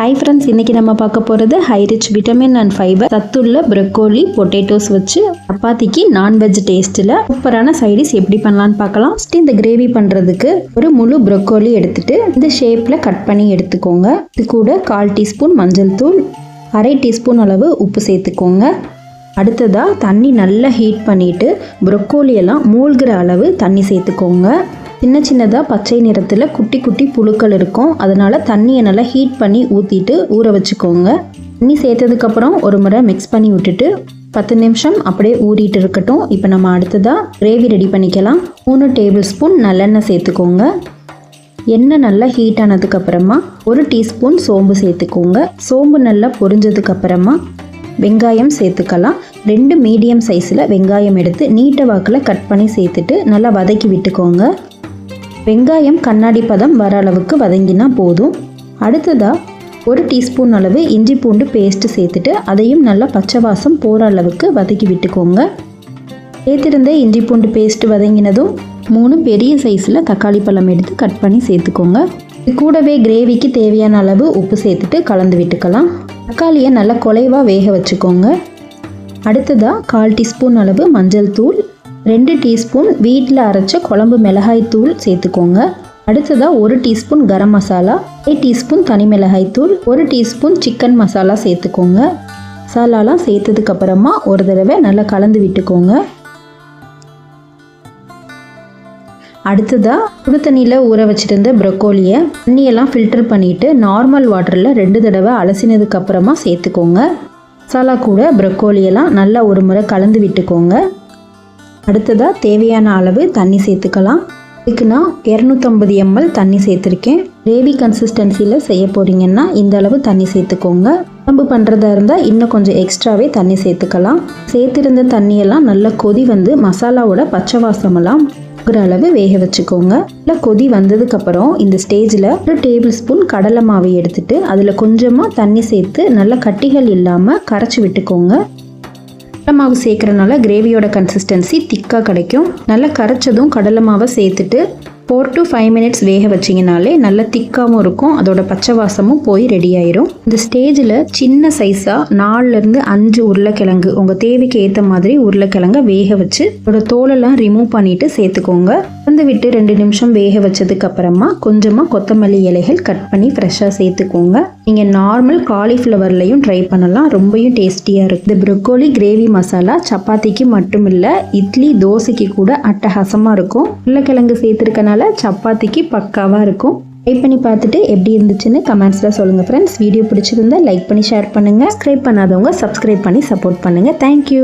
Hi friends இன்னைக்கு நம்ம பார்க்க போகிறது high rich vitamin and fibre சத்துள்ள ப்ரொக்கோலி பொட்டேட்டோஸ் வச்சு சப்பாத்திக்கு நான்வெஜ் டேஸ்ட்டில் சூப்பரான சைடிஸ் எப்படி பண்ணலான்னு பார்க்கலாம். ஃபஸ்ட்டு இந்த கிரேவி பண்ணுறதுக்கு ஒரு முழு ப்ரொக்கோலி எடுத்துட்டு இந்த ஷேப்பில் கட் பண்ணி எடுத்துக்கோங்க. இது கூட கால் டீஸ்பூன் மஞ்சள் தூள் அரை டீஸ்பூன் அளவு உப்பு சேர்த்துக்கோங்க. அடுத்ததாக தண்ணி நல்லா ஹீட் பண்ணிவிட்டு ப்ரொக்கோலி எல்லாம் மூழ்கிற அளவு தண்ணி சேர்த்துக்கோங்க. சின்ன சின்னதாக பச்சை நிறத்தில் குட்டி குட்டி புழுக்கள் இருக்கும். அதனால் தண்ணியை நல்லா ஹீட் பண்ணி ஊற்றிட்டு ஊற வச்சுக்கோங்க. தண்ணி சேர்த்ததுக்கப்புறம் ஒரு முறை மிக்ஸ் பண்ணி விட்டுட்டு பத்து நிமிஷம் அப்படியே ஊறிட்டு இருக்கட்டும். இப்போ நம்ம அடுத்ததாக கிரேவி ரெடி பண்ணிக்கலாம். மூணு டேபிள் ஸ்பூன் நல்லெண்ணெய் சேர்த்துக்கோங்க. எண்ணெய் நல்லா ஹீட் ஆனதுக்கப்புறமா ஒரு டீஸ்பூன் சோம்பு சேர்த்துக்கோங்க. சோம்பு நல்லா பொரிஞ்சதுக்கப்புறமா வெங்காயம் சேர்த்துக்கலாம். ரெண்டு மீடியம் சைஸில் வெங்காயம் எடுத்து நீட்ட வாக்கில் கட் பண்ணி சேர்த்துட்டு நல்லா வதக்கி விட்டுக்கோங்க. வெங்காயம் கண்ணாடி பதம் வர அளவுக்கு வதங்கினா போதும். அடுத்ததாக ஒரு டீஸ்பூன் அளவு இஞ்சி பூண்டு பேஸ்ட்டு சேர்த்துட்டு அதையும் நல்லா பச்சை வாசம் போகிற அளவுக்கு வதக்கி விட்டுக்கோங்க. சேர்த்திருந்த இஞ்சி பூண்டு பேஸ்ட் வதங்கினதும் மூணு பெரிய சைஸில் தக்காளி பழம் எடுத்து கட் பண்ணி சேர்த்துக்கோங்க. இது கூடவே கிரேவிக்கு தேவையான அளவு உப்பு சேர்த்துட்டு கலந்து விட்டுக்கலாம். தக்காளியை நல்லா குலைவாக வேக வச்சுக்கோங்க. அடுத்ததாக கால் டீஸ்பூன் அளவு மஞ்சள் தூள் ரெண்டு டீஸ்பூன் வீட்டில் அரைச்ச குழம்பு மிளகாய் தூள் சேர்த்துக்கோங்க. அடுத்ததாக ஒரு teaspoon garam masala eight teaspoon தனி மிளகாய் தூள் ஒரு டீஸ்பூன் சிக்கன் மசாலா சேர்த்துக்கோங்க. மசாலாலாம் சேர்த்ததுக்கப்புறமா ஒரு தடவை நல்லா கலந்து விட்டுக்கோங்க. அடுத்ததாக சுடு தண்ணியில் ஊற வச்சுருந்த ப்ரொக்கோலியை தண்ணியெல்லாம் ஃபில்டர் பண்ணிவிட்டு நார்மல் வாட்டரில் ரெண்டு தடவை அலசினதுக்கப்புறமா சேர்த்துக்கோங்க. மசாலா கூட ப்ரொக்கோலியெல்லாம் நல்லா ஒரு முறை கலந்து விட்டுக்கோங்க. அடுத்ததாக தேவையான அளவு தண்ணி சேர்த்துக்கலாம். இதுக்கு நான் இரநூத்தம்பது எம்எல் தண்ணி சேர்த்துருக்கேன். கிரேவி கன்சிஸ்டன்சியில் செய்ய போகிறீங்கன்னா இந்த அளவு தண்ணி சேர்த்துக்கோங்க. குழம்பு பண்ணுறதா இருந்தால் இன்னும் கொஞ்சம் எக்ஸ்ட்ராவே தண்ணி சேர்த்துக்கலாம். சேர்த்துருந்த தண்ணியெல்லாம் நல்லா கொதி வந்து மசாலாவோட பச்சை வாசமெல்லாம் ஒரு அளவு வேக வச்சுக்கோங்க. இல்லை கொதி வந்ததுக்கப்புறம் இந்த ஸ்டேஜில் ஒரு டேபிள் ஸ்பூன் கடலை மாவை எடுத்துட்டு அதில் கொஞ்சமாக தண்ணி சேர்த்து நல்லா கட்டிகள் இல்லாமல் கரைச்சி விட்டுக்கோங்க. கடலை மாவு சேர்க்குறனால கிரேவியோட கன்சிஸ்டன்சி திக்காக கிடைக்கும். நல்லா கரைச்சதும் கடலை மாவை சேர்த்துட்டு ஃபோர் டு ஃபைவ் மினிட்ஸ் வேக வச்சிங்கனாலே நல்ல திக்காகவும் இருக்கும். அதோட பச்சை வாசமும் போய் ரெடி ஆயிரும். இந்த ஸ்டேஜில் சின்ன சைஸாக நாலுலேருந்து அஞ்சு உருளைக்கிழங்கு உங்கள் தேவைக்கு ஏற்ற மாதிரி உருளைக்கிழங்கை வேக வச்சு அதோட தோலெல்லாம் ரிமூவ் பண்ணிவிட்டு சேர்த்துக்கோங்க. வந்து விட்டு ரெண்டு நிமிஷம் வேக வச்சதுக்கு அப்புறமா கொஞ்சமாக கொத்தமல்லி இலைகள் கட் பண்ணி ஃப்ரெஷ்ஷாக சேர்த்துக்கோங்க. நீங்கள் நார்மல் காலிஃப்ளவர்லையும் ட்ரை பண்ணலாம். ரொம்பவும் டேஸ்டியாக இருக்குது இந்த ப்ரொக்கோலி கிரேவி மசாலா சப்பாத்திக்கு மட்டும் இல்லை இட்லி தோசைக்கு கூட அட்டகாசமாக இருக்கும். உருளைக்கிழங்கு சேர்த்துருக்கனால சப்பாத்திக்கு பக்காவாக இருக்கும். ட்ரை பண்ணி பார்த்துட்டு எப்படி இருந்துச்சுன்னு கமெண்ட்ஸில் சொல்லுங்கள் ஃப்ரெண்ட்ஸ் வீடியோ பிடிச்சிருந்தா லைக் பண்ணி ஷேர் பண்ணுங்கள் சப்ஸ்கிரைப் பண்ணாதவங்க சப்ஸ்கிரைப் பண்ணி சப்போர்ட் பண்ணுங்கள் தேங்க்யூ